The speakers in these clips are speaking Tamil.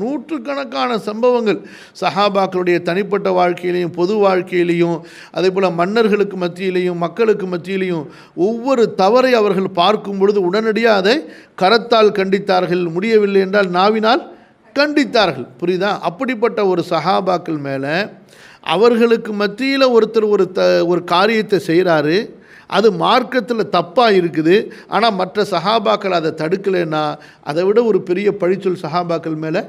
நூற்றுக்கணக்கான சம்பவங்கள் சஹாபாக்களுடைய தனிப்பட்ட வாழ்க்கையிலையும் பொது வாழ்க்கையிலையும் அதே போல் மன்னர்களுக்கு மத்தியிலையும் மக்களுக்கு மத்தியிலையும் ஒவ்வொரு தவறை அவர்கள் பார்க்கும் பொழுது உடனடியாக அதை கரத்தால் கண்டித்தார்கள். முடியவில்லை என்றால் நாவினால் கண்டித்தார்கள். புரியுதா? அப்படிப்பட்ட ஒரு சஹாபாக்கள் மேலே அவர்களுக்கு மத்தியில் ஒருத்தர் ஒரு த ஒரு காரியத்தை செய்கிறாரு அது மார்க்கத்தில் தப்பாக இருக்குது. ஆனால் மற்ற சஹாபாக்கள் அதை தடுக்கலைன்னா அதை விட ஒரு பெரிய பழிச்சொல் சஹாபாக்கள் மேலே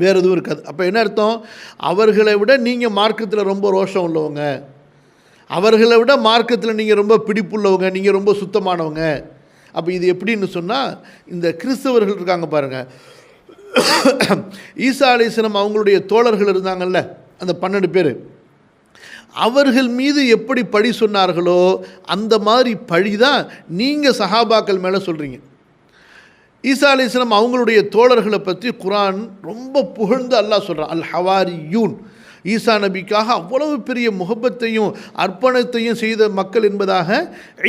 வேறு எதுவும் இருக்காது. அப்போ என்ன அர்த்தம்? அவர்களை விட நீங்கள் மார்க்கத்தில் ரொம்ப ரோஷம் உள்ளவங்க. அவர்களை விட மார்க்கத்தில் நீங்கள் ரொம்ப பிடிப்புள்ளவங்க நீங்கள் ரொம்ப சுத்தமானவங்க. அப்போ இது எப்படின்னு சொன்னால் இந்த கிறிஸ்தவர்கள் இருக்காங்க பாருங்கள் ஈசா அலிஸ்லம் அவங்களுடைய தோழர்கள் இருந்தாங்கல்ல அந்த பன்னெண்டு பேர். அவர்கள் மீது எப்படி பழி சொன்னார்களோ அந்த மாதிரி பழி தான் நீங்கள் சஹாபாக்கள் மேலே சொல்கிறீங்க ஈசா அலிஸ்லாம் அவங்களுடைய தோழர்களை பற்றி குரான் ரொம்ப புகழ்ந்து அல்லாஹ் சொல்கிறான் அல் ஹவாரி யூன் ஈசா நபிக்காக அவ்வளவு பெரிய முகப்பத்தையும் அர்ப்பணத்தையும் செய்த மக்கள் என்பதாக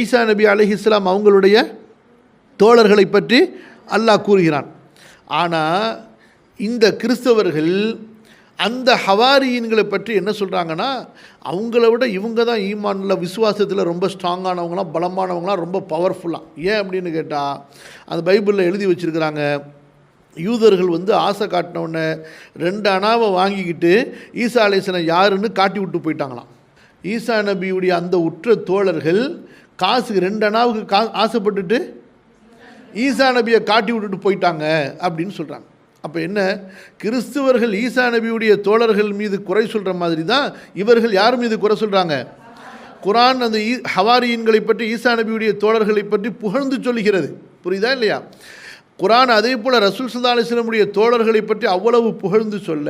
ஈசா நபி அலி இஸ்லாம் அவங்களுடைய தோழர்களை பற்றி அல்லாஹ் கூறுகிறான். ஆனால் இந்த கிறிஸ்தவர்கள் அந்த ஹவாரியின்களை பற்றி என்ன சொல்கிறாங்கன்னா அவங்கள விட இவங்க தான் ஈமானில் விசுவாசத்தில் ரொம்ப ஸ்ட்ராங்கானவங்களாம் பலமானவங்களாம் ரொம்ப பவர்ஃபுல்லாக ஏன் அப்படின்னு கேட்டால் அந்த பைபிளில் எழுதி வச்சுருக்கிறாங்க. யூதர்கள் வந்து ஆசை காட்டினவுடனே ரெண்டு அணாவை வாங்கிக்கிட்டு ஈசா அலேசனை யாருன்னு காட்டி விட்டு போயிட்டாங்களாம். ஈசா நபியுடைய அந்த உற்ற தோழர்கள் காசுக்கு ரெண்டு அணாவுக்கு கா ஆசைப்பட்டுட்டு ஈசா நபியை காட்டி விட்டுட்டு போயிட்டாங்க அப்படின்னு சொல்கிறாங்க அப்போ என்ன? கிறிஸ்துவர்கள் ஈசா நபியுடைய தோழர்கள் மீது குறை சொல்கிற மாதிரி தான் இவர்கள் யார் மீது குறை சொல்கிறாங்க குரான் அந்த ஈ ஹவாரியன்களை பற்றி ஈசா நபியுடைய தோழர்களை பற்றி புகழ்ந்து சொல்கிறது புரியுதா இல்லையா? குரான் அதே போல் ரசூல் சல்லா அலிஸ்லமுடைய தோழர்களை பற்றி அவ்வளவு புகழ்ந்து சொல்ல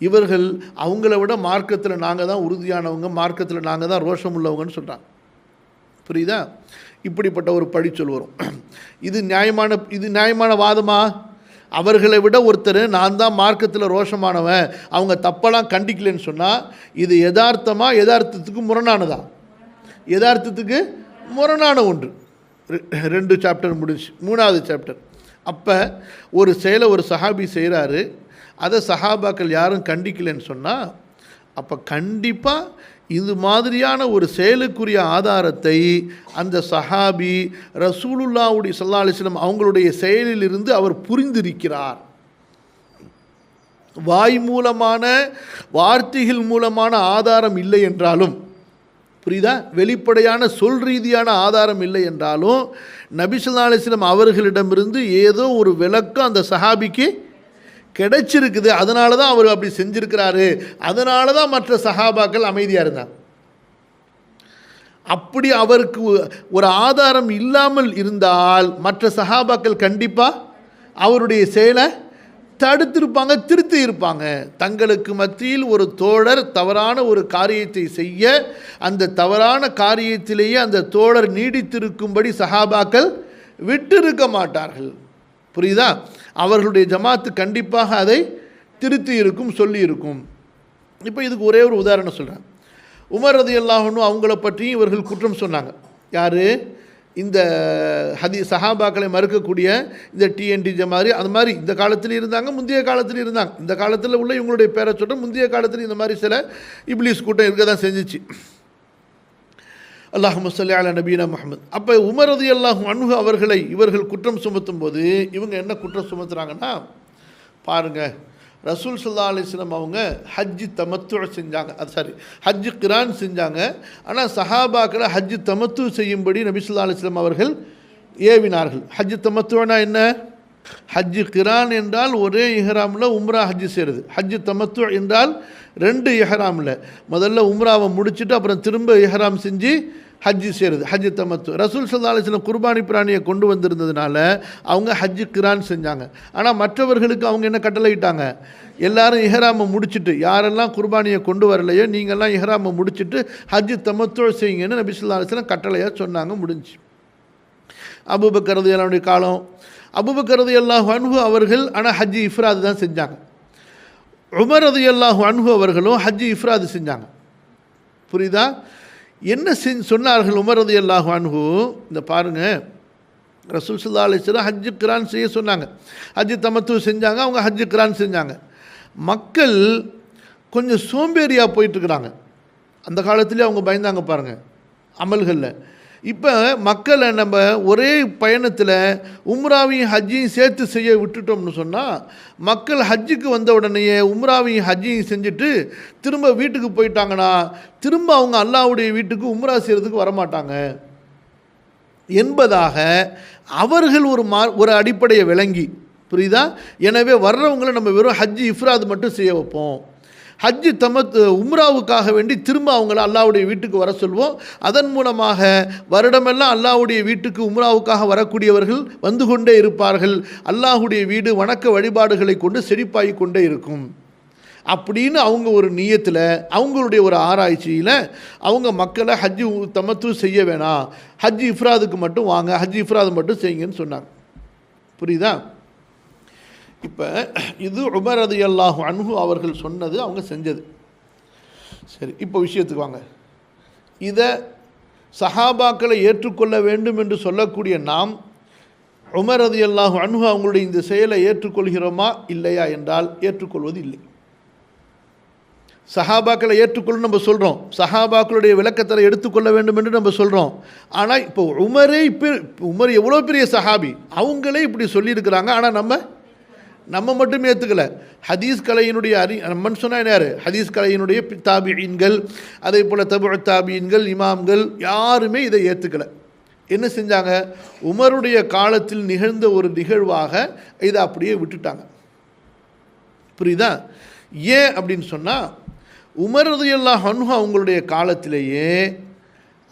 இவர்கள் அவங்கள விட மார்க்கத்தில் நாங்கள் தான் உறுதியானவங்க மார்க்கத்தில் நாங்கள் தான் ரோஷம் உள்ளவங்கன்னு சொல்கிறாங்க புரியுதா? இப்படிப்பட்ட ஒரு பழிச்சொல் வரும். இது நியாயமான இது நியாயமான வாதமா? அவர்களை விட ஒருத்தர் நான் தான் மார்க்கத்தில் ரோஷமானவன் அவங்க தப்பெல்லாம் கண்டிக்கலைன்னு சொன்னால் இது யதார்த்தமாக யதார்த்தத்துக்கு முரணானதா? யதார்த்தத்துக்கு முரணான ஒன்று. ரெ- ரெண்டு சாப்டர் முடிஞ்சு மூணாவது சாப்டர் அப்போ ஒரு செயலை ஒரு சஹாபி செய்கிறாரு அதை சஹாபாக்கள் யாரும் கண்டிக்கலைன்னு சொன்னால் அப்போ கண்டிப்பாக இது மாதிரியான ஒரு செயலுக்குரிய ஆதாரத்தை அந்த சஹாபி ரசூலுல்லாவுடைய சல்லா அலிஸ்லம் அவங்களுடைய செயலிலிருந்து அவர் புரிந்திருக்கிறார். வாய் மூலமான வார்த்தைகள் மூலமான ஆதாரம் இல்லை என்றாலும் புரியுதா? வெளிப்படையான சொல் ரீதியான ஆதாரம் இல்லை என்றாலும் நபிசுல்லா அலிஸ்லம் அவர்களிடமிருந்து ஏதோ ஒரு விளக்கம் அந்த சஹாபிக்கு கிடைச்சிருக்குது. அதனால தான் அவர் அப்படி செஞ்சுருக்கிறாரு. அதனால தான் மற்ற சகாபாக்கள் அமைதியாக இருந்தாங்க. அப்படி அவருக்கு ஒரு ஆதாரம் இல்லாமல் இருந்தால் மற்ற சகாபாக்கள் கண்டிப்பாக அவருடைய செயலை தடுத்திருப்பாங்க திருத்தி இருப்பாங்க. தங்களுக்கு மத்தியில் ஒரு தோழர் தவறான ஒரு காரியத்தை செய்ய அந்த தவறான காரியத்திலேயே அந்த தோழர் நீடித்திருக்கும்படி சஹாபாக்கள் விட்டிருக்க மாட்டார்கள். புரியுதா? அவர்களுடைய ஜமாத்து கண்டிப்பாக அதை திருத்தி இருக்கும் சொல்லி இருக்கும் இப்போ இதுக்கு ஒரே ஒரு உதாரணம் சொல்கிறேன் உமர் ரதி அல்லாஹனும் அவங்கள பற்றியும் இவர்கள் குற்றம் சொன்னாங்க. யார்? இந்த ஹதி சஹாபாக்களை மறுக்கக்கூடிய இந்த டிஎன்டிஜ மாதிரி அந்த மாதிரி இந்த காலத்தில் இருந்தாங்க முந்தைய காலத்தில் இருந்தாங்க. இந்த காலத்தில் உள்ள இவங்களுடைய பேரை சொல்கிறேன் முந்தைய காலத்தில் இந்த மாதிரி சில இப்லீஸ் கூட்டம் இருக்க தான் செஞ்சிச்சு. அல்லாஹ் முசல்லி அலா நபீனா முகமது அப்போ உமரது ரதி அல்லாஹ் அவர்களை இவர்கள் குற்றம் சுமத்தும் போது இவங்க என்ன குற்றம் சுமத்துறாங்கன்னா பாருங்கள் ரசூல் சல்லா அலிஸ்லம் அவங்க ஹஜ்ஜி தமத்துவ செஞ்சாங்க. அது சாரி ஹஜ்ஜு கிரான் செஞ்சாங்க. ஆனால் சஹாபாக்களை ஹஜ்ஜு தமத்து செய்யும்படி நபி ஸல்லல்லாஹு அலிஸ்லாம் அவர்கள் ஏவினார்கள். ஹஜ்ஜு தமத்துவனா என்ன? ஹஜ்ஜு கிரான் என்றால் ஒரே இஹ்ராமில் உம்ரா ஹஜ்ஜு செய்கிறது ஹஜ்ஜு தமத்து என்றால் ரெண்டு இஹ்ராமில். முதல்ல உம்ராவை முடிச்சுட்டு அப்புறம் திரும்ப இஹ்ராம் செஞ்சு ஹஜ்ஜு செய்கிறது ஹஜ்ஜு தமத்து. ரசூல் சல்லா அலிஸ்லம் குர்பானி பிராணியை கொண்டு வந்திருந்ததுனால அவங்க ஹஜ்ஜு கிரான் செஞ்சாங்க. ஆனால் மற்றவர்களுக்கு அவங்க என்ன கட்டளையிட்டாங்க? எல்லாரும் இஹராமை முடிச்சுட்டு யாரெல்லாம் குர்பானியை கொண்டு வரலையோ நீங்கள்லாம் இஹராமை முடிச்சுட்டு ஹஜ்ஜு தமத்து செய்யுங்கன்னு நபி சொல்லா அலிஸ்லாம் கட்டளையாக சொன்னாங்க முடிஞ்சு அபுபக்கரது எல்லாருடைய காலம். அபுபக்கரது எல்லாம் அன்பு அவர்கள் ஆனால் ஹஜ்ஜி இஃப்ராது தான் செஞ்சாங்க. உமரது எல்லாம் அன்பு அவர்களும் ஹஜ்ஜி இஃப்ராது செஞ்சாங்க. புரியுதா? என்ன செஞ்சு சொன்னார்கள் உமரது ரலியல்லாஹு அன்ஹு? இந்த பாருங்க. ரசூல் சுல்லா அலிஸ்லாம் ஹஜ்ஜு கிரான் செய்ய சொன்னாங்க. ஹஜ்ஜு தமத்து செஞ்சாங்க அவங்க ஹஜ்ஜு கிரான் செஞ்சாங்க. மக்கள் கொஞ்சம் சோம்பேறியாக போயிட்டுருக்குறாங்க அந்த காலத்துலேயே அவங்க பயந்தாங்க பாருங்கள் அமல்களில். இப்போ மக்களை நம்ம ஒரே பயணத்தில் உம்ராவையும் ஹஜ்ஜையும் சேர்த்து செய்ய விட்டுட்டோம்னு சொன்னால் மக்கள் ஹஜ்ஜுக்கு வந்த உடனேயே உம்ராவையும் ஹஜ்ஜையும் செஞ்சுட்டு திரும்ப வீட்டுக்கு போயிட்டாங்கன்னா திரும்ப அவங்க அல்லாவுடைய வீட்டுக்கு உம்ரா செய்கிறதுக்கு வரமாட்டாங்க. என்பதாக அவர்கள் ஒரு மா ஒரு அடிப்படையை விளங்கி புரியுதா? எனவே வர்றவங்களை நம்ம வெறும் ஹஜ்ஜி இஃப்ராது மட்டும் செய்ய வைப்போம். ஹஜ்ஜு தமத் உம்ராவுக்காக வேண்டி திரும்ப அவங்கள அல்லாவுடைய வீட்டுக்கு வர சொல்வோம். அதன் மூலமாக வருடமெல்லாம் அல்லாவுடைய வீட்டுக்கு உம்ராவுக்காக வரக்கூடியவர்கள் வந்து கொண்டே இருப்பார்கள். அல்லாஹுடைய வீடு வணக்க வழிபாடுகளை கொண்டு செழிப்பாகி கொண்டே இருக்கும். அப்படின்னு அவங்க ஒரு நியத்தில் அவங்களுடைய ஒரு ஆராய்ச்சியில் அவங்க மக்களை ஹஜ்ஜு தமத்து செய்ய வேணாம். ஹஜ்ஜி இஃப்ராதுக்கு மட்டும் வாங்க ஹஜ் இஃப்ராது மட்டும் செய்யுங்கன்னு சொன்னாங்க. புரியுதா? இப்போ இது உமர் ரதி அல்லாஹு அன்ஹு அவர்கள் சொன்னது அவங்க செஞ்சது. சரி இப்போ விஷயத்துக்கு வாங்க. இதை சஹாபாக்களை ஏற்றுக்கொள்ள வேண்டும் என்று சொல்லக்கூடிய நாம் உமர் ரதி அல்லாஹு அன்ஹு அவங்களுடைய இந்த செயலை ஏற்றுக்கொள்கிறோமா இல்லையா என்றால் ஏற்றுக்கொள்வது இல்லை சஹாபாக்களை ஏற்றுக்கொள்ள நம்ம சொல்கிறோம் சஹாபாக்களுடைய விளக்கத்தை எடுத்துக்கொள்ள வேண்டும் என்று நம்ம சொல்கிறோம் ஆனால் இப்போ உமரே இப்போ உமர் எவ்வளோ பெரிய சஹாபி? அவங்களே இப்படி சொல்லியிருக்கிறாங்க. ஆனால் நம்ம நம்ம மட்டும் ஏற்றுக்கல ஹதீஸ் கலையினுடைய அறி நம்மன்னு சொன்னால் யார்? ஹதீஸ் கலையினுடைய தாபியன்கள் அதே போல் தபு தாபியன்கள் இமாம்கள் யாருமே இதை ஏற்றுக்கலை என்ன செஞ்சாங்க? உமருடைய காலத்தில் நிகழ்ந்த ஒரு நிகழ்வாக இதை அப்படியே விட்டுட்டாங்க. புரியுதா? ஏன் அப்படின்னு சொன்னால் உமரது ரதியல்லாஹ் அன்ஹு அவங்களுடைய காலத்திலேயே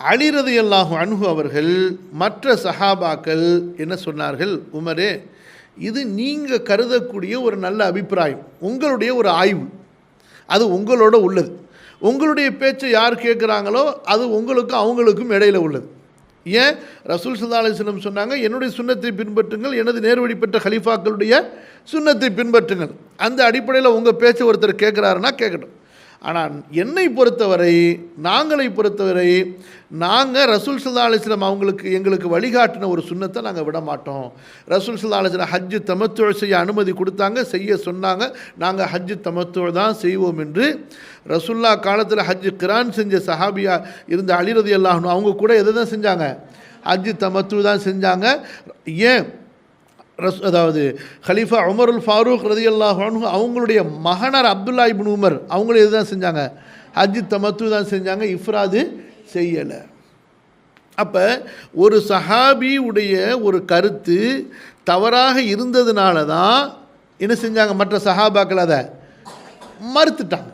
அலி ரதியல்லாஹு அவர்கள் மற்ற சஹாபாக்கள் என்ன சொன்னார்கள்? உமரே இது நீங்கள் கருதக்கூடிய ஒரு நல்ல அபிப்பிராயம் உங்களுடைய ஒரு ஆய்வு. அது உங்களோட உள்ளது. உங்களுடைய பேச்சை யார் கேட்குறாங்களோ அது உங்களுக்கும் அவங்களுக்கும் இடையில் உள்ளது. ஏன்? ரசூல் சல்லா அலிஸ்லம் சொன்னாங்க என்னுடைய சுண்ணத்தை பின்பற்றுங்கள் எனது நேர்வழி பெற்ற ஹலீஃபாக்களுடைய சுண்ணத்தை பின்பற்றுங்கள். அந்த அடிப்படையில் உங்கள் பேச்சை ஒருத்தர் கேட்குறாருன்னா கேட்கட்டும். ஆனால் என்னை பொறுத்தவரை நாங்களை பொறுத்தவரை நாங்கள் ரசூல் சல்லா அலிஸ்லாம் அவங்களுக்கு எங்களுக்கு வழிகாட்டின ஒரு சுண்ணத்தை நாங்கள் விட மாட்டோம். ரசூல் சுல்லா அலிஸ்லாம் ஹஜ்ஜு தமத்துவ செய்ய அனுமதி கொடுத்தாங்க செய்ய சொன்னாங்க. நாங்கள் ஹஜ்ஜு தமத்துவ தான் செய்வோம் என்று ரசுல்லா காலத்தில் ஹஜ்ஜு கிரான் செஞ்ச சஹாபியா இருந்த அலிரதி அல்லாஹனும் அவங்க கூட எதை தான் செஞ்சாங்க? ஹஜ்ஜு தமத்துவ தான் செஞ்சாங்க. ஏன்? ரஸ் அதாவது ஹலீஃபா உமருல் ஃபாரூக் ரதி அல்லாஹ் அவங்களுடைய மகனார் அப்துல்லா இபின் உமர் அவங்களும் இதுதான் செஞ்சாங்க? ஹஜ்ஜு தமத்து தான் செஞ்சாங்க இஃப்ராது செய்யலை. அப்போ ஒரு சஹாபி உடைய ஒரு கருத்து தவறாக இருந்ததுனால தான் என்ன செஞ்சாங்க? மற்ற சஹாபாக்கள் அதை மறுத்துட்டாங்க.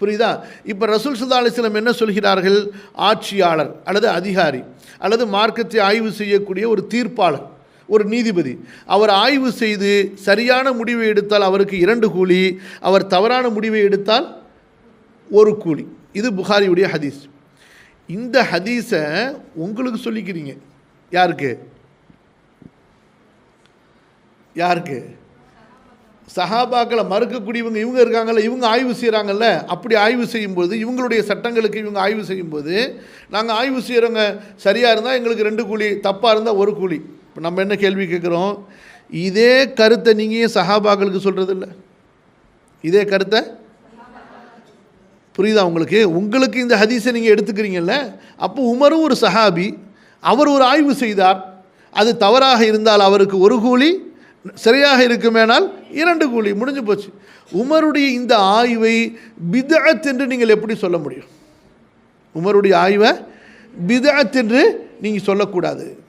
புரியுதா? இப்போ ரசூல் சுல்லா அலிஸ்லம் என்ன சொல்கிறார்கள்? ஆட்சியாளர் அல்லது அதிகாரி அல்லது மார்க்கத்தை ஆய்வு செய்யக்கூடிய ஒரு தீர்ப்பாளர் ஒரு நீதிபதி. அவர் ஆய்வு செய்து சரியான முடிவை எடுத்தால் அவருக்கு இரண்டு கூலி அவர் தவறான முடிவை எடுத்தால் ஒரு கூலி. இது புகாரியுடைய ஹதீஸ். இந்த ஹதீஸை உங்களுக்கு சொல்லிக்கிறீங்க. யாருக்கு? யாருக்கு? சஹாபாக்களை மறுக்கக்கூடியவங்க இவங்க இருக்காங்கல்ல இவங்க ஆய்வு செய்கிறாங்கல்ல அப்படி ஆய்வு செய்யும்போது இவங்களுடைய சட்டங்களுக்கு இவங்க ஆய்வு செய்யும்போது நாங்கள் ஆய்வு செய்கிறவங்க சரியாக இருந்தால் எங்களுக்கு ரெண்டு கூலி தப்பாக இருந்தால் ஒரு கூலி. இப்போ நம்ம என்ன கேள்வி கேட்குறோம் இதே கருத்தை நீங்கள் ஏன் சஹாபாக்களுக்கு சொல்கிறது இல்லை இதே கருத்தை? புரியுதா உங்களுக்கு? உங்களுக்கு இந்த ஹதீஸை நீங்கள் எடுத்துக்கிறீங்கல்ல? அப்போ உமரும் ஒரு சஹாபி அவர் ஒரு ஆய்வு செய்தார். அது தவறாக இருந்தால் அவருக்கு ஒரு கூலி சரியாக இருக்குமேனால் இரண்டு கூலி. முடிஞ்சு போச்சு. உமருடைய இந்த ஆய்வை பிதஅத் என்று நீங்கள் எப்படி சொல்ல முடியும்? உமருடைய ஆய்வை பிதஅத் என்று நீங்கள் சொல்லக்கூடாது.